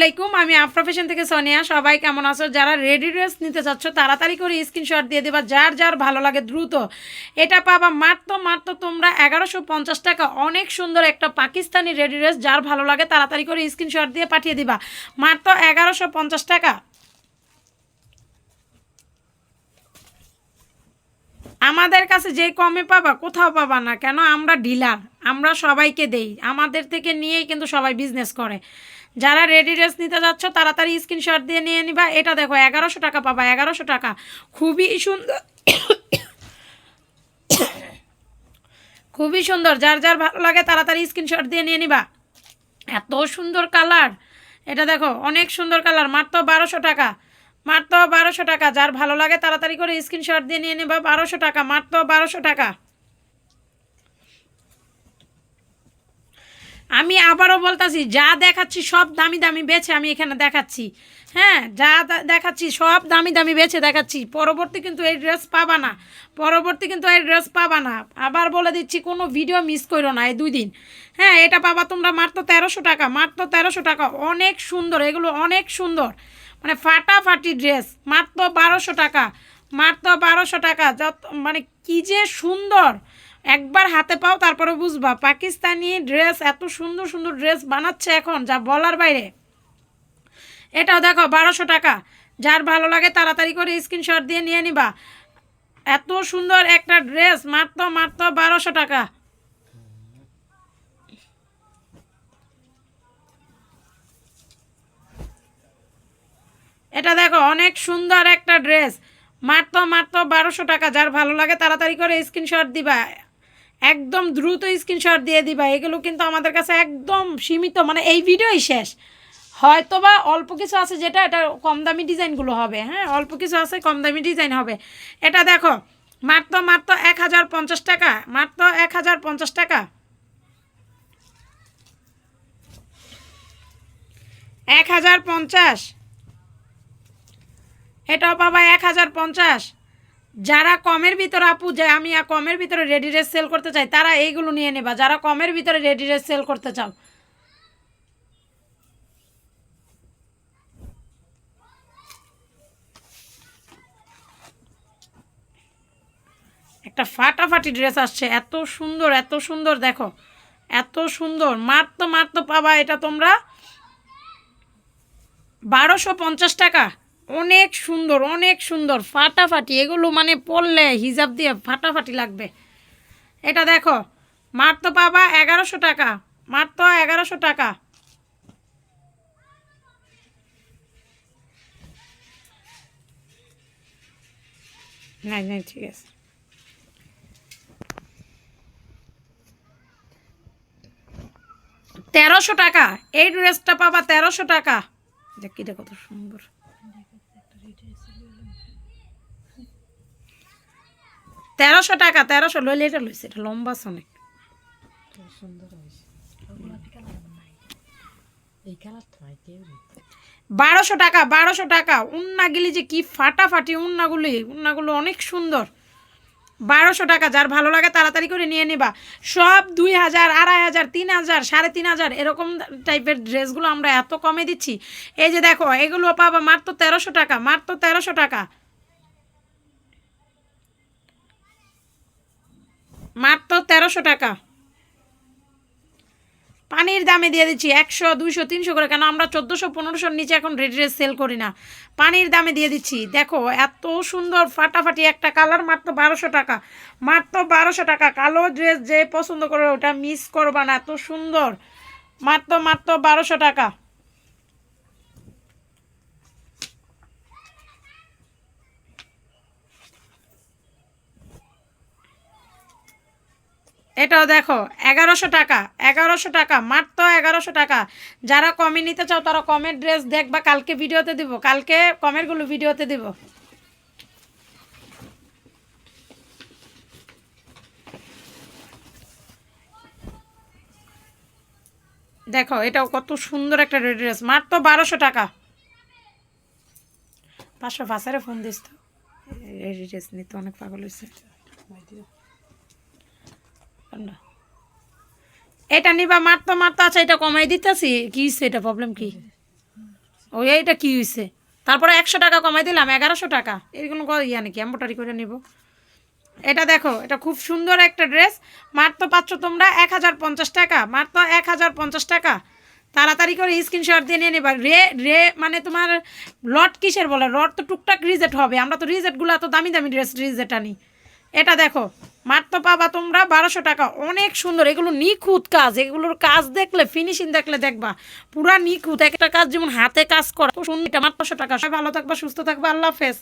আলাইকুম, আমি আফ্রফেশন থেকে সোনিয়া। সবাই কেমন আছো? যারা রেডি ড্রেস নিতে চাচ্ছ, তাড়াতাড়ি করে স্ক্রিনশট দিয়ে দেবা, যার যার ভালো লাগে দ্রুত। এটা পাবা মাত্র মাত্র তোমরা এগারোশো পঞ্চাশ টাকা। অনেক সুন্দর একটা পাকিস্তানি রেডি ড্রেস যার ভালো লাগে তাড়াতাড়ি করে স্ক্রিনশট দিয়ে পাঠিয়ে দিবা। মাত্র এগারোশো পঞ্চাশ টাকা। আমাদের কাছে যে কমে পাবা, কোথাও পাবা না। কেন? আমরা ডিলার আমরা সবাইকে দেই। আমাদের থেকে নিয়েই কিন্তু সবাই বিজনেস করে। যারা রেডি ড্রেস নিতে যাচ্ছ, তাড়াতাড়ি স্ক্রিনশট দিয়ে নিয়ে নিবা। এটা দেখো, এগারোশো টাকা পাবা, এগারোশো টাকা। খুবই সুন্দর খুবই সুন্দর। যার যার ভালো লাগে, তাড়াতাড়ি স্ক্রিনশট দিয়ে নিয়ে নিবা। এত সুন্দর কালার এটা দেখো, অনেক সুন্দর কালার মাত্র বারোশো টাকা। মাত্র বারোশো টাকা। যার ভালো লাগে, তাড়াতাড়ি করে স্ক্রিনশট দিয়ে নিয়ে নেবা। বারোশো টাকা, মাত্র বারোশো টাকা। আমি আবারও বলতাছি, যা দেখাচ্ছি সব দামি দামি বেছে আমি এখানে দেখাচ্ছি। হ্যাঁ যা দেখাচ্ছি সব দামি দামি বেছে দেখাচ্ছি। পরবর্তী কিন্তু এই ড্রেস পাবা না। পরবর্তী কিন্তু এই ড্রেস পাবা না। আবার বলে দিচ্ছি, কোনো ভিডিও মিস করো না এই দুই দিন। হ্যাঁ এটা পাবা তোমরা মাত্র তেরোশো টাকা, মাত্র তেরোশো টাকা। অনেক সুন্দর, এগুলো অনেক সুন্দর। মানে ফাটাফাটি ড্রেস, মাত্র বারোশো টাকা, মাত্র বারোশো টাকা। যত মানে কি যে সুন্দর। একবার হাতে পাও তারপরে বুঝবা। পাকিস্তানি ড্রেস, এত সুন্দর সুন্দর ড্রেস বানাচ্ছে এখন, যা বলার বাইরে। এটাও দেখো, বারোশো টাকা। যার ভালো লাগে তাড়াতাড়ি করে স্ক্রিনশট দিয়ে নিয়ে নিবা। এত সুন্দর একটা ড্রেস, মাত্র মাত্র বারোশো টাকা। এটা দেখো, অনেক সুন্দর একটা ড্রেস। মাত্র মাত্র বারোশো টাকা। যার ভালো লাগে তাড়াতাড়ি করে স্ক্রিনশট দিবা। একদম দ্রুত স্ক্রিনশট দিয়ে দিবা। এগুলো কিন্তু আমাদের কাছে একদম সীমিত মানে এই ভিডিওই শেষ। হয়তো বা অল্প কিছু আছে যেটা, এটা কম দামি ডিজাইনগুলো হবে হ্যাঁ? অল্প কিছু আছে, কম দামি ডিজাইন হবে। এটা দেখো, মাত্র মাত্র এক হাজার পঞ্চাশ টাকা, মাত্র এক হাজার পঞ্চাশ টাকা। এক হাজার পঞ্চাশ। এটাও পাবা এক হাজার পঞ্চাশ। যারা কমের ভিতরে আপু, যে আমি কমের ভিতরে রেডি ড্রেস সেল করতে চাই, তারা এইগুলো নিয়ে নেবা। যারা কমের ভিতরে রেডি ড্রেস সেল করতে চাও। একটা ফাটাফাটি ড্রেস আসছে। এত সুন্দর এত সুন্দর, দেখো। এত সুন্দর। মাত্র মাত্র পাবা এটা তোমরা। বারোশো পঞ্চাশ টাকা। অনেক সুন্দর অনেক সুন্দর। ফাটাফাটি, এগুলো মানে পড়লে হিজাব দিয়ে ফাটাফাটি লাগবে। এটা দেখো, মার তো পাবা এগারোশো টাকা মাত্র এগারোশো টাকা। ঠিক আছে। তেরোশো টাকা, এই ড্রেসটা পাবা তেরোশো টাকা। দেখ কত সুন্দর। তেরোশো টাকা, তেরোশো লইলে এটা লইছে, এটা লম্বা নেই বারোশো টাকা বারোশো টাকা। উন্নাগুলি যে কি ফাটাফাটি উন্নাগুলি, উন্নাগুলো অনেক সুন্দর। বারোশো টাকা, যার ভালো লাগে তাড়াতাড়ি করে নিয়ে নিবা। সব দুই হাজার, আড়াই হাজার, তিন হাজার, সাড়ে তিন হাজার, এরকম টাইপের ড্রেসগুলো আমরা এত কমে দিচ্ছি। এই যে দেখো, এগুলো পাবা মাত্র তেরোশো টাকা, মাত্র তেরোশো টাকা। মাত্র টাকা। পানির দামে দিয়ে দিচ্ছি একশো, দুইশো, তিনশো করে, কেন আমরা চোদ্দোশো পনেরোশোর নিচে এখন রেড ড্রেস সেল করি না। পানির দামে দিয়ে দিচ্ছি, দেখো এত সুন্দর ফাটাফাটি একটা কালার মাত্র বারোশো টাকা। মাত্র বারোশো টাকা, কালো ড্রেস যে পছন্দ করবে ওটা মিস করবা না, এত সুন্দর। মাত্র মাত্র বারোশো টাকা। এটাও দেখো, এগারোশো টাকা এগারোশো টাকা, মাত্র এগারোশো টাকা। যারা কমে নিতে চাও, তারা কমের ড্রেস দেখবা কালকে ভিডিওতে দিব, কালকে কমেরগুলো ভিডিওতে দিব। দেখো, এটাও কত সুন্দর একটা রেডি ড্রেস মাত্র বারোশো টাকা। পাঁচশো পাঁচারে ফোন দিস তো। রেডি ড্রেস নিতে অনেক পাগল হয়েছে। এটা নিবা মাত্র মাত্র আচ্ছা এটা কমাই দিতেছি। কি হইছে এটা প্রবলেম কি? ওই এইটা কি হয়েছে তারপরে একশো টাকা কমাই দিলাম, এগারোশো টাকা। এরকম ইয়া নাকি এম্বোটারি করে নিব। এটা দেখো, এটা খুব সুন্দর একটা ড্রেস মাত্র পাচ্ছ তোমরা এক হাজার পঞ্চাশ টাকা। মাত্র এক হাজার পঞ্চাশ টাকা। তাড়াতাড়ি করে স্ক্রিনশট দিয়ে নিয়ে নেবা। রে রে মানে তোমার লট কিসের বলে? লট তো টুকটাক রিজেট হবে। আমরা তো রিজেটগুলো এত দামি দামি ড্রেস রিজেট আনি। এটা দেখো মাত্র পাবা তোমরা বারোশো টাকা। অনেক সুন্দর, এগুলো নিখুঁত কাজ। এগুলোর কাজ দেখলে ফিনিশিং দেখলে দেখবা, পুরা নিখুঁত। একটা কাজ যেমন হাতে কাজ করা সুন্দর। এটা মাত্রশো টাকা। সবাই ভালো থাকবা, সুস্থ থাকবা, আল্লাহ হাফেজ।